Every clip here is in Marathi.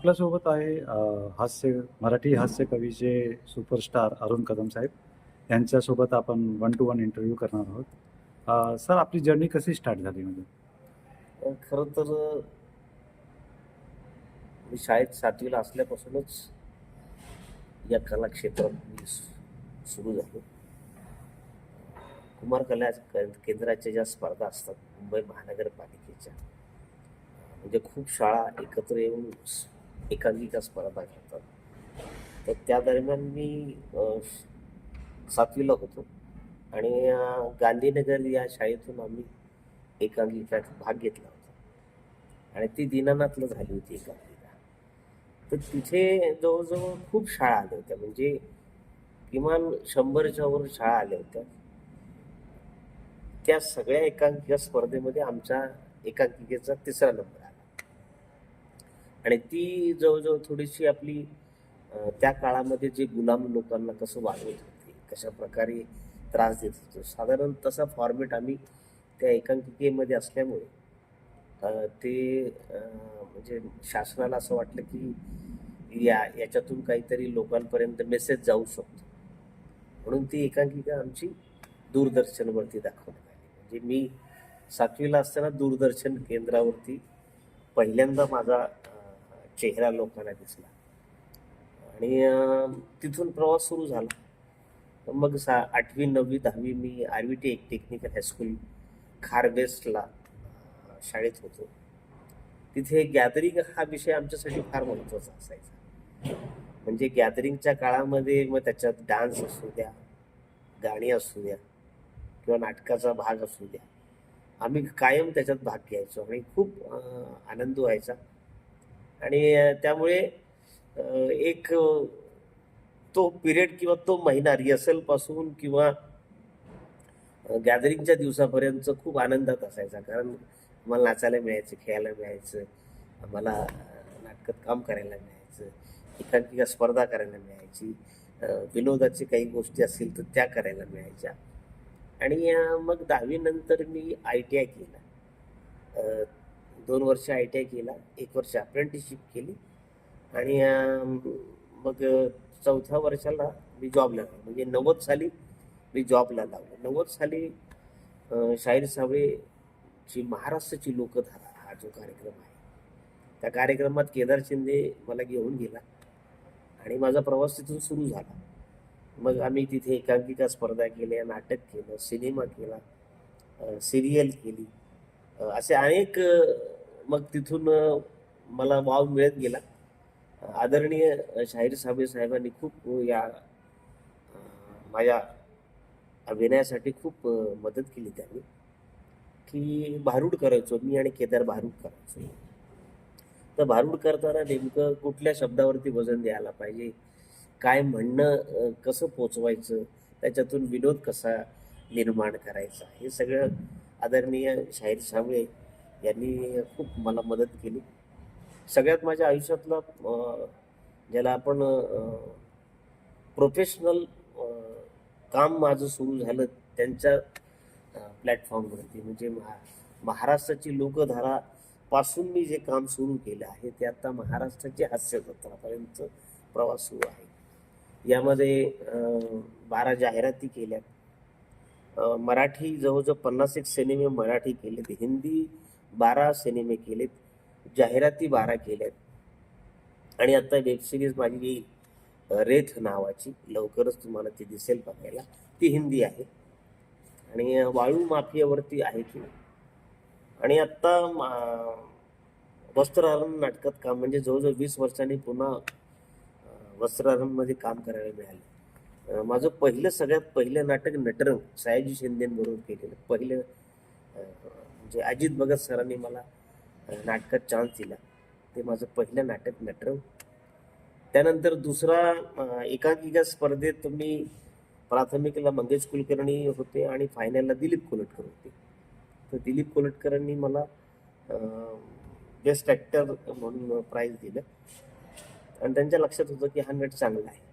आपल्यासोबत आहे हास्य मराठी हास्य कवीचे सुपरस्टार अरुण कदम साहेब. यांच्यासोबत आपण वन टू वन इंटरव्ह्यू करणार आहोत. सर आपली जर्नी कशी स्टार्ट झाली म्हणजे? खरं तर मी शाळेत सातवीला असल्यापासूनच या कला क्षेत्रात मी सुरू झालो. कुमार कला केंद्राच्या ज्या स्पर्धा असतात मुंबई महानगरपालिकेच्या म्हणजे खूप शाळा एकत्र येऊन एकांकिका स्पर्धा घेतात तर त्या दरम्यान मी सातवीला होतो. आणि गांधीनगर या शाळेतून आम्ही एकांकिकात भाग घेतला होता. आणि ती दीनानाथला झाली होती एकांकिका तर तिथे जवळजवळ खूप शाळा आल्या होत्या. म्हणजे किमान शंभरच्या वर शाळा आल्या होत्या. त्या सगळ्या एकांकिका स्पर्धेमध्ये आमच्या एकांकिकेचा तिसरा नंबर आला आणि ती जवळजवळ थोडीशी आपली त्या काळामध्ये जे गुलाम लोकांना कसं वागवत होते कशा प्रकारे त्रास देत होतो साधारण तसा फॉर्मेट आम्ही त्या एकांकिकेमध्ये असल्यामुळे ते म्हणजे शासनाला असं वाटलं की या याच्यातून काहीतरी लोकांपर्यंत मेसेज जाऊ शकतो. म्हणून ती एकांकिका आमची दूरदर्शनवरती दाखवण्यात आली. म्हणजे मी सातवीला असताना दूरदर्शन केंद्रावरती पहिल्यांदा माझा चेहरा लोकांना दिसला. आणि तिथून प्रवास सुरू झाला. मग सा आठवी नववी दहावी मी आर व्ही टी एक टेक्निकल हायस्कूल खारबेस्टला शाळेत होतो. तिथे गॅदरिंग हा विषय आमच्यासाठी फार महत्त्वाचा असायचा. म्हणजे गॅदरिंगच्या काळामध्ये मग त्याच्यात डान्स असू द्या गाणी असू द्या किंवा नाटकाचा भाग असू द्या. आम्ही कायम त्याच्यात भाग घ्यायचो आणि खूप आनंद व्हायचा. आणि त्यामुळे एक तो पिरियड किंवा तो महिना रिहर्सलपासून किंवा गॅदरिंगच्या दिवसापर्यंत खूप आनंदात असायचा. कारण आम्हाला नाचायला मिळायचं खेळायला मिळायचं आम्हाला नाटकात काम करायला मिळायचं एकांकिका स्पर्धा करायला मिळायची विनोदाची काही गोष्टी असतील तर त्या करायला मिळायच्या. आणि मग दहावीनंतर मी आय टी आय केला. दोन वर्ष आय टी आय केला एक वर्ष अप्रेंटिसशिप केली आणि मग चौथ्या वर्षाला मी जॉबला लागलो. म्हणजे नव्वद साली मी जॉबला लागलो. नव्वद साली शाहीर सावळेची महाराष्ट्राची लोकधारा हा जो कार्यक्रम आहे त्या कार्यक्रमात केदार शिंदे मला घेऊन गेला आणि माझा प्रवास तिथून सुरू झाला. मग आम्ही तिथे एकांकिका स्पर्धा केल्या नाटक केलं सिनेमा केला सिरियल केली. असे अनेक मग तिथून मला वाव मिळत गेला. आदरणीय शाहीर साबळे साहेबांनी खूप या माझ्या अभिनयासाठी खूप मदत केली त्यांनी. की भारूड करायचो मी आणि केदार भारूड करायचो. तर भारूड करताना नेमकं कुठल्या शब्दावरती वजन द्यायला पाहिजे? काय म्हणणं कसं पोचवायचं? त्याच्यातून विनोद कसा निर्माण करायचा? हे सगळं आदरणीय शाहीर साबळे यांनी खूप मला मदत केली. सगळ्यात माझ्या आयुष्यातला ज्याला आपण प्रोफेशनल काम माझं सुरू झालं त्यांच्या प्लॅटफॉर्मवरती म्हणजे महा महाराष्ट्राची लोकधारा पासून मी जे काम सुरू केलं आहे ते आता महाराष्ट्राची हास्यजत्रापर्यंत प्रवास सुरू आहे. यामध्ये बारा जाहिराती केल्या मराठी जवळजवळ पन्नास एक सिनेमे मराठी केलेत. हिंदी बारा सिनेमे केलेत. जाहिराती बारा केल्यात. आणि आता वेबसिरीज माझी येईल रेथ नावाची लवकरच तुम्हाला ती दिसेल बघायला. ती हिंदी आहे. आणि वाळू माफियावरती आहे की आणि आत्ता मा- वस्त्रहरण नाटकात काम म्हणजे जवळजवळ वीस वर्षांनी पुन्हा वस्त्रहरणमध्ये काम करायला मिळालं. माझं पहिलं सगळ्यात पहिलं नाटक नटरंग सयाजी शिंदेबरोबर केलेलं. पहिलं म्हणजे अजित भगत सरांनी मला नाटकात चान्स दिला. ते माझं पहिलं नाटक नटरंग. त्यानंतर दुसरा एकांकिका स्पर्धेत मी प्राथमिकला मंगेश कुलकर्णी होते आणि फायनलला दिलीप कोलटकर होते. तर दिलीप कोलटकरांनी मला बेस्ट ॲक्टर म्हणून प्राईज दिलं. आणि त्यांच्या लक्षात होतं की हा नट चांगला आहे.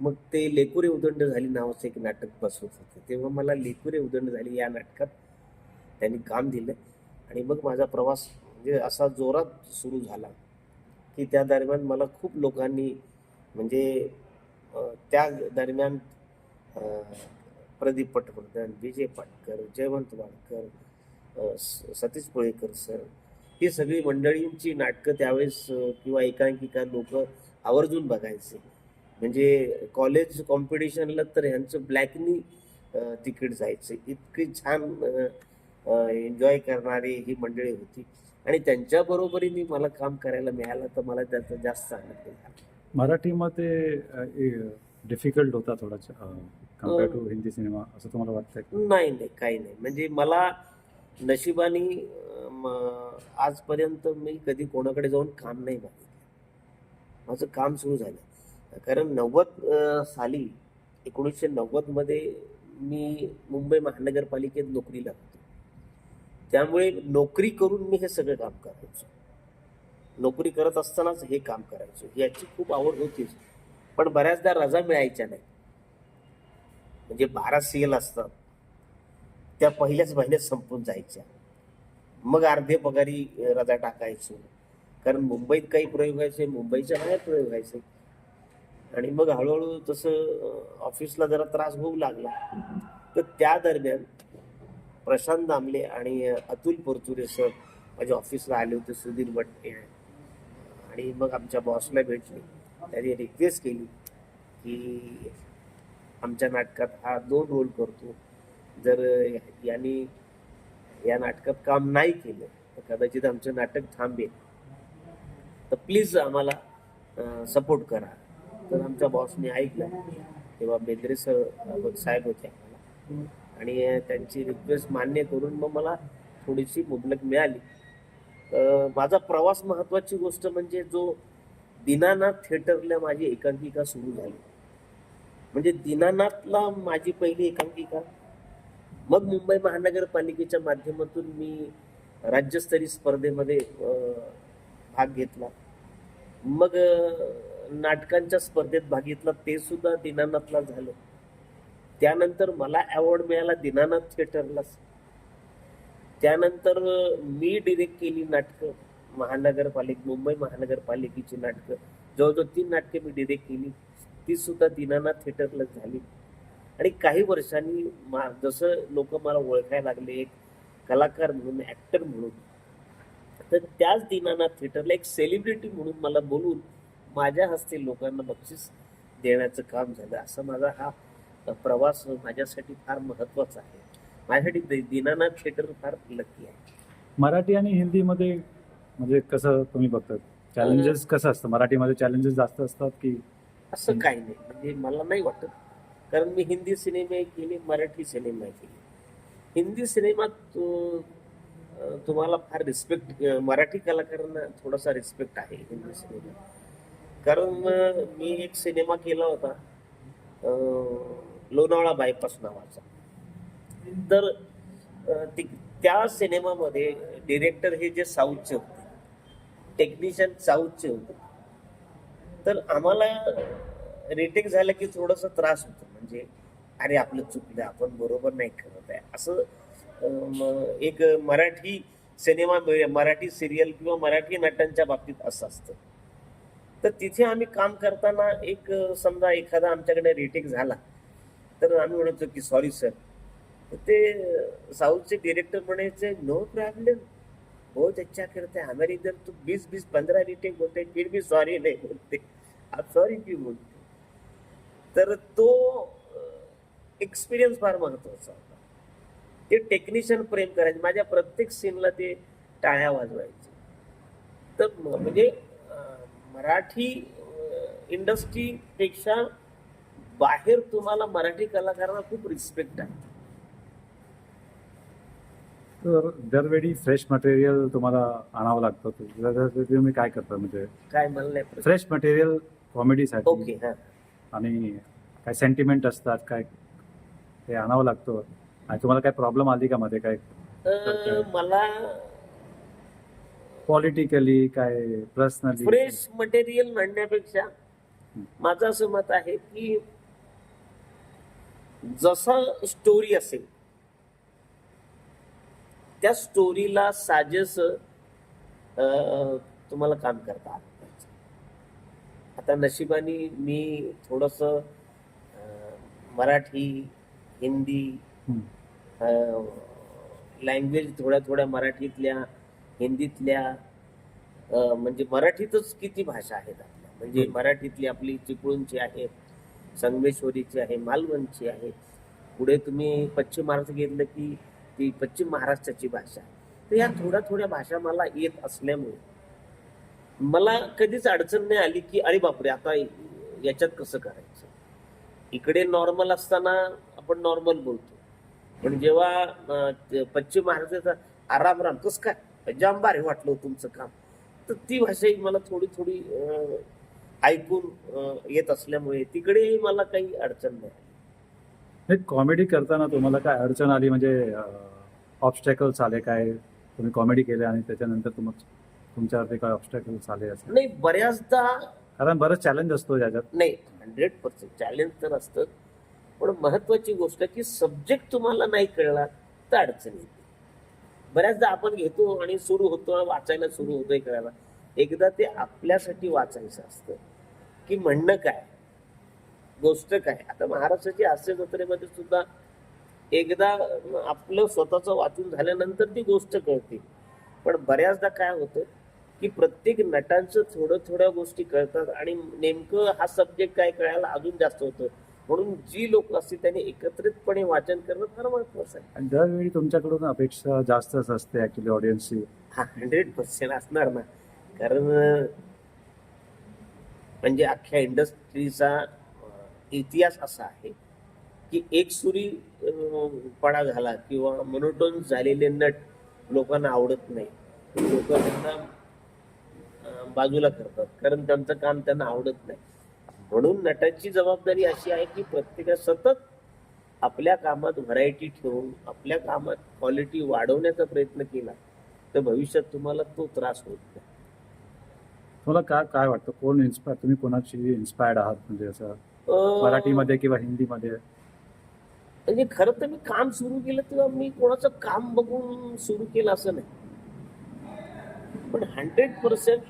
मग ते लेकुरे उदंड झाली नावाचं एक नाटक बसवत होते. तेव्हा मला लेकुरे उदंड झाली या नाटकात त्यांनी काम दिलं. आणि मग माझा प्रवास म्हणजे असा जोरात सुरू झाला की त्या दरम्यान मला खूप लोकांनी म्हणजे त्या दरम्यान प्रदीप पटवर्धन विजय पाटकर जयवंत वाडकर स- सतीश पोळेकर सर ही सगळी मंडळींची नाटकं त्यावेळेस किंवा एकांकिका लोक आवर्जून बघायचे. म्हणजे कॉलेज कॉम्पिटिशनला तर ह्यांचं ब्लॅकनी तिकीट जायचं. इतकी छान एन्जॉय करणारी ही मंडळी होती. आणि त्यांच्या बरोबरीने मला काम करायला मिळालं तर मला त्याचा जास्त आनंद मराठीमध्ये डिफिकल्ट होता थोडासा कंपेअर टू हिंदी सिनेमा असं तुम्हाला वाटतंय? नाही नाही काही नाही. म्हणजे मला नशिबाने आजपर्यंत मी कधी कोणाकडे जाऊन काम नाही मागितलं माझं काम सुरू झालं. कारण नव्वद साली एकोणीसशे नव्वदमध्ये मी मुंबई महानगरपालिकेत नोकरीला होतो. त्यामुळे नोकरी करून मी हे सगळं काम करायचो. नोकरी करत असतानाच हे काम करायचो. याची खूप आवड होतीच पण बऱ्याचदा रजा मिळायच्या नाही म्हणजे बारा सीएल असतात. त्या पहिल्याच महिन्यात संपून जायच्या. मग अर्धे पगारी रजा टाकायचो. कारण मुंबईत काही प्रयोग व्हायचे मुंबईच्या बाहेर प्रयोग व्हायचे. आणि मग हळूहळू तसं ऑफिसला जरा त्रास होऊ लागला तर त्या दरम्यान प्रशांत दामले आणि अतुल पोरचुरे सर माझ्या ऑफिसला आले होते सुधीर भट्टे आणि मग आमच्या बॉसला भेटले. त्यांनी रिक्वेस्ट केली की आमच्या नाटकात हा दोन रोल करतो. जर यांनी या नाटकात काम नाही केलं तर कदाचित आमचं नाटक थांबेल. तर प्लीज आम्हाला सपोर्ट करा. तर आमच्या बॉसने ऐकलं. तेव्हा बेंद्रे सर साहेब होते आणि त्यांची रिक्वेस्ट मान्य करून मग मला थोडीशी मुबलक मिळाली. माझा प्रवास महत्वाची गोष्ट म्हणजे जो दीनानाथ थिएटरला माझी एकांकिका सुरू झाली. म्हणजे दीनानाथला माझी पहिली एकांकिका. मग मुंबई महानगरपालिकेच्या माध्यमातून मी राज्यस्तरीय स्पर्धेमध्ये भाग घेतला. मग नाटकांच्या स्पर्धेत भाग घेतला ते सुद्धा दीनानाथला झालं. त्यानंतर मला अवॉर्ड मिळाला दीनानाथ थिएटरलाच त्यानंतर मी डिरेक्ट केली नाटकं महानगरपालिक मुंबई महानगरपालिकेची नाटकं. जवळजवळ तीन नाटके मी डिरेक्ट केली. ती सुद्धा दीनानाथ थिएटरला झाली. आणि काही वर्षांनी मा जसं लोक मला ओळखायला लागले एक कलाकार म्हणून ॲक्टर म्हणून. तर त्याच दीनानाथ थिएटरला एक सेलिब्रिटी म्हणून मला बोलून माझ्या हस्ते लोकांना बक्षीस देण्याचं काम झालं. असं माझा हा प्रवास माझ्यासाठी फार महत्त्वाचा आहे. माझ्यासाठी दी- दीनानाथ थिएटर फार लकी आहे. मराठी आणि हिंदीमध्ये म्हणजे कसं तुम्ही बघतात? चॅलेंजेस कसं असतं? मराठीमध्ये चॅलेंजेस जास्त असतात की असं काही नाही. म्हणजे मला नाही वाटत. कारण मी हिंदी सिनेमे केले मराठी सिनेमे केले. हिंदी सिनेमात तुम्हाला फार रिस्पेक्ट मराठी कलाकारांना थोडासा रिस्पेक्ट आहे हिंदी सिनेमात. कारण मी एक सिनेमा केला होता लोणावळा बायपास नावाचा. तर ती- त्या सिनेमामध्ये डिरेक्टर हे जे साऊथचे होते टेक्निशियन साऊथचे होते तर आम्हाला रिटेक झालं की थोडस त्रास होतो. म्हणजे अरे आपलं चुकलं आपण बरोबर नाही करत आहे. असं एक मराठी सिनेमा मराठी सिरियल किंवा मराठी नटांच्या बाबतीत असं असतं. तर तिथे आम्ही काम करताना एक समजा एखादा आमच्याकडे रिटेक झाला तर आम्ही म्हणतो की सॉरी सर ते साऊथचे डिरेक्टर म्हणायचे नो प्रॉब्लेम बहुत अच्छा करते. हैं हमारे इधर तो बीस बीस पंधरा रिटेक होते फिर भी सॉरी नाही बोलते. आप सॉरी क्यों बोलते? तर तो एक्सपिरियन्स फार महत्त्वाचा होता. ते टेक्निशियन प्रेम करायचे. माझ्या प्रत्येक सीनला ते टाळ्या वाजवायचे. तर म्हणजे मराठी इंडस्ट्रीपेक्षा बाहेर तुम्हाला मराठी कलाकारांना खूप रिस्पेक्ट आहे. तर दरवेळी फ्रेश मटेरियल तुम्हाला आणावं लागतं. तुम्ही काय करता? म्हणजे काय प्रश्न. फ्रेश मटेरियल कॉमेडीसाठी ओके हा. आणि काय सेंटिमेंट असतात काय ते आणावं लागतं. आणि तुम्हाला काय प्रॉब्लेम आली का मध्ये? काय मला पॉलिटिकली काय पर्सनली फ्रेश मटेरियल म्हणण्यापेक्षा माझं असं मत आहे की जसा स्टोरी असेल त्या स्टोरीला साजेस अं, तुम्हाला काम करता आलं पाहिजे आता नशिबाने मी थोडस मराठी हिंदी. लँग्वेज थोड्या थोड्या मराठीतल्या हिंदीतल्या म्हणजे मराठीतच किती भाषा आहेत आपल्या? म्हणजे. मराठीतली आपली चिपळूणची आहे संगमेश्वरीची आहे मालवणची आहे. पुढे तुम्ही पश्चिम महाराष्ट्र घेतलं की ती पश्चिम महाराष्ट्राची भाषा तर या थोड्या थोड्या भाषा मला येत असल्यामुळे मला कधीच अडचण नाही आली की अरे बापरे आता याच्यात कसं करायचं? इकडे नॉर्मल असताना आपण नॉर्मल बोलतो. पण जेव्हा पश्चिम महाराष्ट्राचा आराम राम कसं काय? जाम भारी वाटलं तुमचं काम. तर ती भाषा ही मला थोडी थोडी ऐकून येत असल्यामुळे तिकडेही मला काही अडचण नाही. कॉमेडी करताना तुम्हाला काय अडचण आली? म्हणजे ऑब्स्टॅकल्स आले काय? तुम्ही कॉमेडी केले आणि त्याच्यानंतर तुम तुमच्यावरती काय ऑब्स्टॅकल्स आले असं? नाही बऱ्याचदा कारण बरंच चॅलेंज असतो याच्यात. नाही हंड्रेड पर्सेंट चॅलेंज तर असतं पण महत्वाची गोष्ट की सब्जेक्ट तुम्हाला नाही कळला तर अडचण येते. बऱ्याचदा आपण घेतो आणि सुरू होतो वाचायला सुरू होतोय करायला. एकदा ते आपल्यासाठी वाचायचं असतं. की म्हणणं काय? गोष्ट काय? आता महाराष्ट्राची हास्य जत्रेमध्ये सुद्धा एकदा आपलं स्वतःचं वाचून झाल्यानंतर ती गोष्ट कळते. पण बऱ्याचदा काय होतं? की प्रत्येक नटांचं थोडं थोड्या गोष्टी कळतात आणि नेमकं हा सब्जेक्ट काय कळायला अजून जास्त होतं. म्हणून जी लोक असतील त्यांनी एकत्रितपणे वाचन करणं फार महत्वाचं आहे. आणि दरवेळी तुमच्याकडून अपेक्षा जास्तच असते ऍक्च्युली ऑडियन्सची हा हंड्रेड पर्सेंट असणार ना. कारण म्हणजे अख्ख्या इंडस्ट्रीचा इतिहास असा आहे की एक सुरी पणा झाला किंवा मोनोटोन झालेले नट लोकांना आवडत नाही. लोक त्यांना बाजूला करतात. कारण त्यांचं काम त्यांना आवडत नाही. म्हणून नटाची जबाबदारी अशी आहे की प्रत्येका सतत आपल्या कामात व्हरायटी ठेवून आपल्या कामात क्वालिटी वाढवण्याचा प्रयत्न केला तर भविष्यात तुम्हाला तो त्रास होत नाही. तुम्हाला काय काय वाटतं? कोण इन्स्पायर तुम्ही कोणाची इन्स्पायर्ड आहात? म्हणजे असं मराठीमध्ये किंवा हिंदीमध्ये? म्हणजे खरं तर मी काम सुरू केलं तेव्हा मी कोणाचं काम बघून सुरू केलं असं नाही. पण हंड्रेड पर्सेंट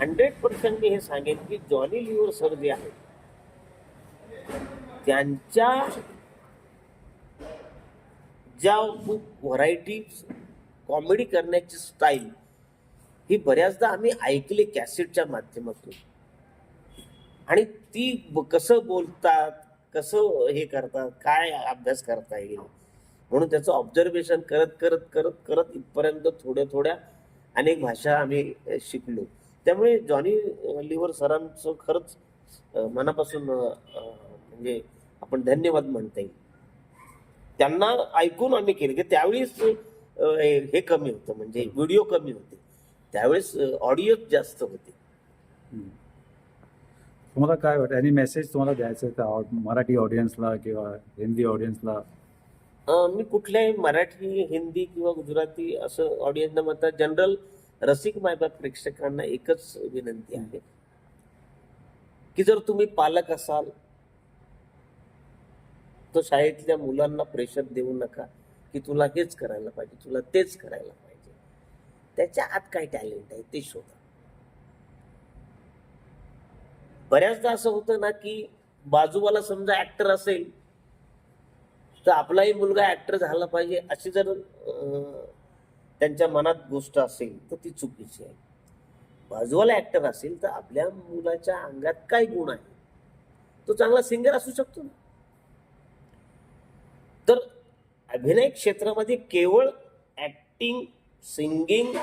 हंड्रेड पर्सेंट मी हे सांगेन की जॉनी लिव्हर सर जे आहेत त्यांच्या ज्या व्हरायटी कॉमेडी करण्याची स्टाईल ही बऱ्याचदा आम्ही ऐकले कॅसेटच्या माध्यमातून. आणि ती कसं बोलतात कसं हे करतात काय अभ्यास करता येईल म्हणून त्याचं ऑब्झर्वेशन करत करत करत करत इथपर्यंत थोड्या थोड्या अनेक भाषा आम्ही शिकलो. त्यामुळे जॉनी लिव्हर सरांचं खरंच मनापासून म्हणजे आपण धन्यवाद म्हणता येईल. त्यांना ऐकून आम्ही केले की त्यावेळेस हे हे कमी होतं म्हणजे व्हिडिओ कमी होते. त्यावेळेस ऑडिओ जास्त होते. तुम्हाला काय वाटतं? आणि मेसेज तुम्हाला द्यायचं ऑड- मराठी ऑडियन्सला किंवा हिंदी ऑडियन्सला मी कुठल्याही मराठी हिंदी किंवा गुजराती असं ऑडियन्स न म्हणता जनरल रसिक मायबाप प्रेक्षकांना एकच विनंती आहे की जर तुम्ही पालक असाल तर शाळेतल्या मुलांना प्रेशर देऊ नका की तुला हेच करायला पाहिजे तुला तेच करायला पाहिजे. त्याच्या आत काय टॅलेंट आहे ते शोधा. बऱ्याचदा असं होतं ना की बाजूवाला समजा ऍक्टर असेल तर आपलाही मुलगा ऍक्टर झाला पाहिजे अशी जर अं, त्यांच्या मनात गोष्ट असेल तर ती चुकीची आहे. बाजूवाला ऍक्टर असेल तर आपल्या मुलाच्या अंगात काय गुण आहे? तो चांगला सिंगर असू शकतो ना. तर अभिनय क्षेत्रामध्ये केवळ ऍक्टिंग सिंगिंग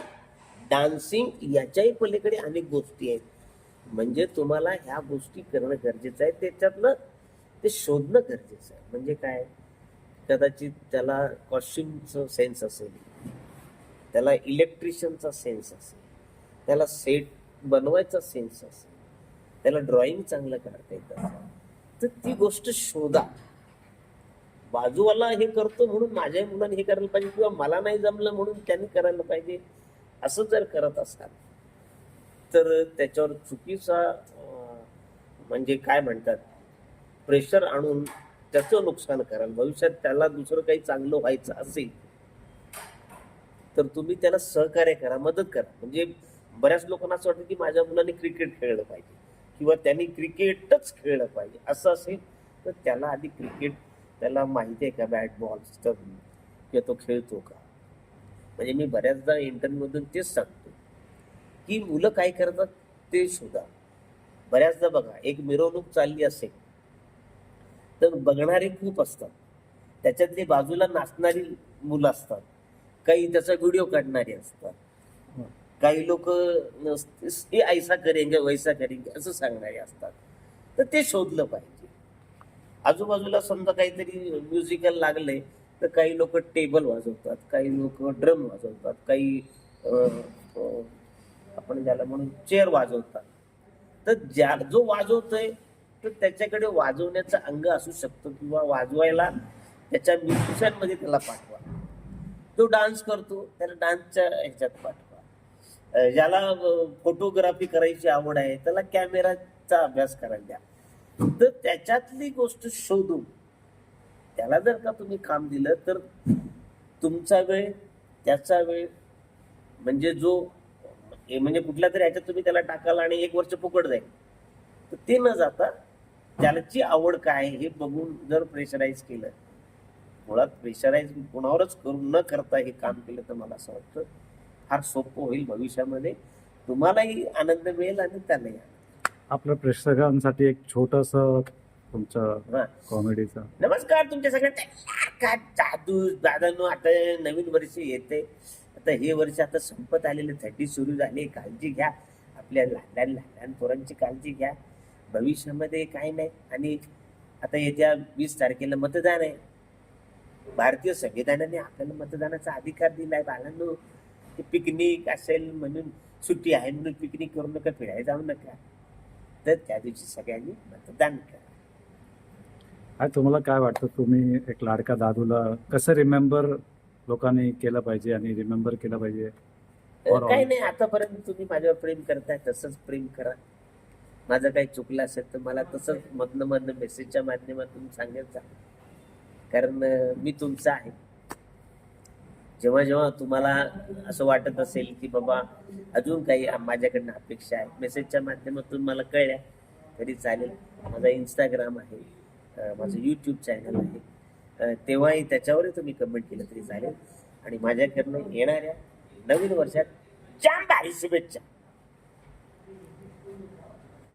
डान्सिंग याच्याही पलीकडे अनेक गोष्टी आहेत. म्हणजे तुम्हाला ह्या गोष्टी करणं गरजेचं आहे. त्याच्यातलं ते शोधणं गरजेचं आहे. म्हणजे काय? कदाचित त्याला कॉस्ट्युमचं सेन्स असेल. त्याला इलेक्ट्रिशियनचा सेन्स असेल. त्याला सेट बनवायचा सेन्स असेल. त्याला ड्रॉइंग चांगलं काढता येत असेल. तर ती गोष्ट शोधा. बाजूवाला हे करतो म्हणून माझ्या मुलाने हे करायला पाहिजे किंवा मला नाही जमलं म्हणून त्यांनी करायला पाहिजे. असं जर करत असाल तर त्याच्यावर चुकीचा म्हणजे काय म्हणतात प्रेशर आणून त्याचं नुकसान कराल. भविष्यात त्याला दुसरं काही चांगलं व्हायचं असेल तर तुम्ही त्याला सहकार्य करा मदत करा. म्हणजे बऱ्याच लोकांना असं वाटतं की माझ्या मुलाने क्रिकेट खेळलं पाहिजे किंवा त्यांनी क्रिकेटच खेळलं पाहिजे. असं असेल तर त्याला आधी क्रिकेट त्याला माहिती आहे का बॅट बॉल किंवा तो खेळतो का? म्हणजे मी बऱ्याचदा इंटरव्ह्यूमधून तेच सांगतो की मुलं काय करतात ते शोधा. बऱ्याचदा बघा एक मिरवणूक चालली असेल तर बघणारे खूप असतात. त्याच्यातली बाजूला नाचणारी मुलं असतात. काही त्याचा व्हिडिओ काढणारे असतात. काही लोक ऐसा करेंगे वैसा करेंगे असं सांगणारे असतात. तर ते शोधलं पाहिजे. आजूबाजूला समजा काहीतरी म्युझिकल लागले तर काही लोक टेबल वाजवतात काही लोक ड्रम वाजवतात काही आपण ज्याला म्हणून चेअर वाजवतात. तर ज्या जो वाजवतोय तर त्याच्याकडे वाजवण्याचं अंग असू शकतं किंवा वाजवायला त्याच्या म्युझिशियनमध्ये त्याला पाठवा. तो डान्स करतो त्याला डान्सच्या ह्याच्यात पाठवा. ज्याला फोटोग्राफी करायची आवड आहे त्याला कॅमेराचा अभ्यास करायला द्या. तर त्याच्यातली गोष्ट शोधून त्याला जर का तुम्ही काम दिलं तर तुमचा वेळ त्याचा वेळ म्हणजे जो हे म्हणजे कुठल्या तरी ह्याच्यात तुम्ही त्याला टाकाल आणि एक वर्ष फुकट जाईल. तर ते न जाता त्याची आवड काय आहे हे बघून जर प्रेशराईज केलं मुळात प्रेशराईज कोणावरच करून न करता हे काम केलं तर मला असं वाटतं फार सोपं होईल भविष्यामध्ये. तुम्हालाही आनंद मिळेल आणि त्यालाही. आपल्या प्रेक्षकांसाठी एक छोटस तुमचं हा. कॉमेडीचं. नमस्कार तुमच्या सगळ्यांना काय जादू दादांनो आता नवीन वर्ष येते. आता हे वर्ष आता संपत आलेले थर्टी सुरू झाले काळजी घ्या. आपल्या लहान लहान लहान पोरांची काळजी घ्या. भविष्यामध्ये काही नाही. आणि आता येत्या वीस तारखेला मतदान आहे. भारतीय संविधानाने आपल्याला मतदानाचा अधिकार दिलाय. बाळांनो ते पिकनिक असेल म्हणून सुट्टी आहे म्हणून पिकनिक करू नका फिरायला जाऊ नका. तर त्या दिवशी सगळ्यांनी मतदान करा. काय तुम्हाला काय वाटतं? तुम्ही एक लाडका दादूला कसं रिमेंबर लोकांनी केलं पाहिजे आणि रिमेंबर केलं पाहिजे. काही नाही आतापर्यंत तुम्ही माझ्यावर प्रेम करताय तसंच प्रेम करा. माझं काही चुकलं असेल तर मला तसंच मधनं मधनं मेसेजच्या माध्यमातून सांगत जा. कारण मी तुमचा आहे. जेव्हा जेव्हा तुम्हाला असं वाटत असेल की बाबा अजून काही माझ्याकडनं अपेक्षा आहे मेसेजच्या माध्यमातून मला कळल्या तरी चालेल. माझा इंस्टाग्राम आहे माझं यूट्यूब चॅनल आहे. तेव्हाही त्याच्यावरही तुम्ही कमेंट केलं तरी चालेल. आणि माझ्याकडनं येणाऱ्या नवीन वर्षात जाम भारी शुभेच्छा